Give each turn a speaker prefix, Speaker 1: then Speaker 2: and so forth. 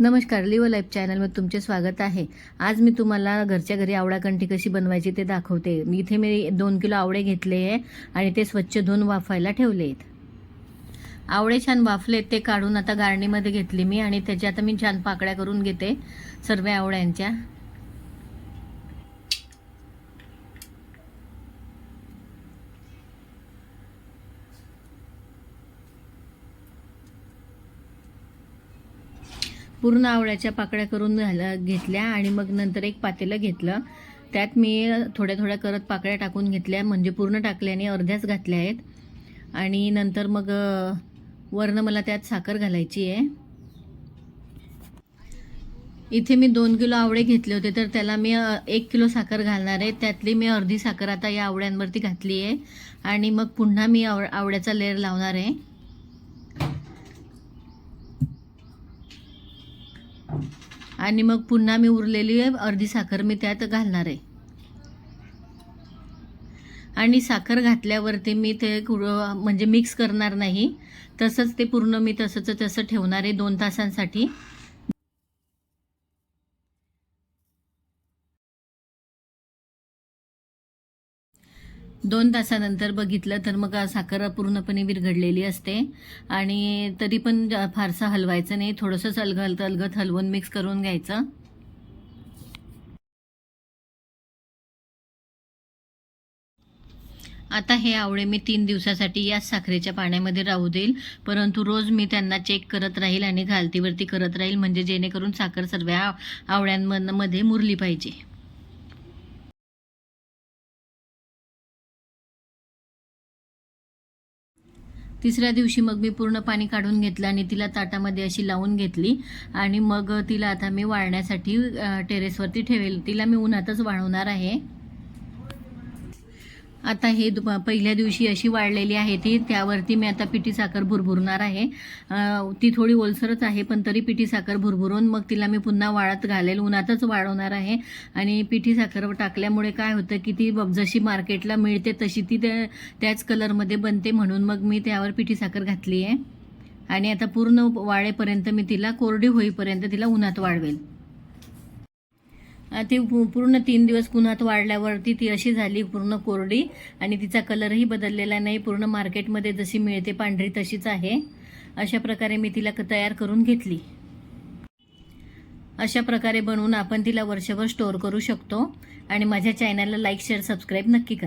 Speaker 1: नमस्कार leave life चॅनलमध्ये तुमचे स्वागत आहे. आज मी तुम्हाला घरच्या घरी आवळा कंठी कशी बनवायची ते दाखवते. मी इथे मी दोन किलो आवळे घेतले आहे आणि ते स्वच्छ धुवून वाफायला ठेवले आहेत. आवळे छान वाफलेत ते काढून आता गारणीमध्ये घेतले मी आणि त्याच्या आता मी छान पाकळ्या करून घेते सर्व आवळ्यांच्या. पूर्ण आवळ्याच्या पाकळ्या करून घाला घेतल्या आणि मग नंतर एक पातेलं घेतलं. त्यात मी थोड्या थोड्या करत पाकळ्या टाकून घेतल्या म्हणजे पूर्ण टाकल्याने अर्ध्याच घातल्या आहेत. आणि नंतर मग वरनं मला त्यात साखर घालायची आहे. इथे मी दोन किलो आवळे घेतले होते तर त्याला मी एक किलो साखर घालणार आहे. त्यातली मी अर्धी साखर आता या आवळ्यांवरती घातली आहे. आणि मग पुन्हा मी आव आवळ्याचा लेअर लावणार आहे. आणि मग पुन्हा मी उरलेली अर्धी साखर मी त्यात घालणार आहे. आणि साखर घातल्यावरती मी ते म्हणजे मिक्स करणार नाही. तसंच ते पूर्ण मी तसंच तसं ठेवणार आहे दोन तासांसाठी. दोन तासानंतर बघितलं तर मग साखर पूर्णपणे विरघडलेली असते. आणि तरी पण फारसं हलवायचं नाही. थोडंसंच अलगत अलगत हलवून मिक्स करून घ्यायचं. आता हे आवळे मी तीन दिवसासाठी याच साखरेच्या पाण्यामध्ये राहू देईल. परंतु रोज मी त्यांना चेक करत राहील आणि घालतीवरती करत राहील. म्हणजे जेणेकरून साखर सर्व आवळ्यांमध्ये मुरली पाहिजे. तिसऱ्या दिवशी मग मी पूर्ण पाणी काढून घेतलं आणि तिला ताटामध्ये अशी लावून घेतली. आणि मग तिला आता मी वाळण्यासाठी टेरेसवरती ठेवेल. तिला मी उन्हातच वाळवणार आहे. आता हे दु पहिल्या दिवशी अशी वाळलेली आहे ती त्यावरती मी आता पिठी साखर भुरभुरणार आहे. ती थोडी ओलसरच आहे पण तरी पिठी साखर भुरभुरून मग तिला मी पुन्हा वाळत घालेल उन्हातच वाळवणार आहे. आणि पिठी साखर टाकल्यामुळे काय होतं की ती ब- जशी मार्केटला मिळते तशी ती त्या- त्याच कलरमध्ये बनते म्हणून मग मी त्यावर पिठी साखर घातली आहे आणि आता पूर्ण वाळेपर्यंत मी तिला कोरडी होईपर्यंत तिला उन्हात वाळवेल. ती पूर्ण तीन दिवस उन्हात वाढल्यावरती ती अशी झाली पूर्ण कोरडी आणि तिचा कलरही बदललेला नाही. पूर्ण मार्केटमध्ये जशी मिळते पांढरी तशीच आहे. अशा प्रकारे मी तिला क- तयार करून घेतली. अशा प्रकारे बनवून आपण तिला वर्षभर स्टोअर करू शकतो. आणि माझ्या चॅनलला लाईक शेअर सबस्क्राईब नक्की करा.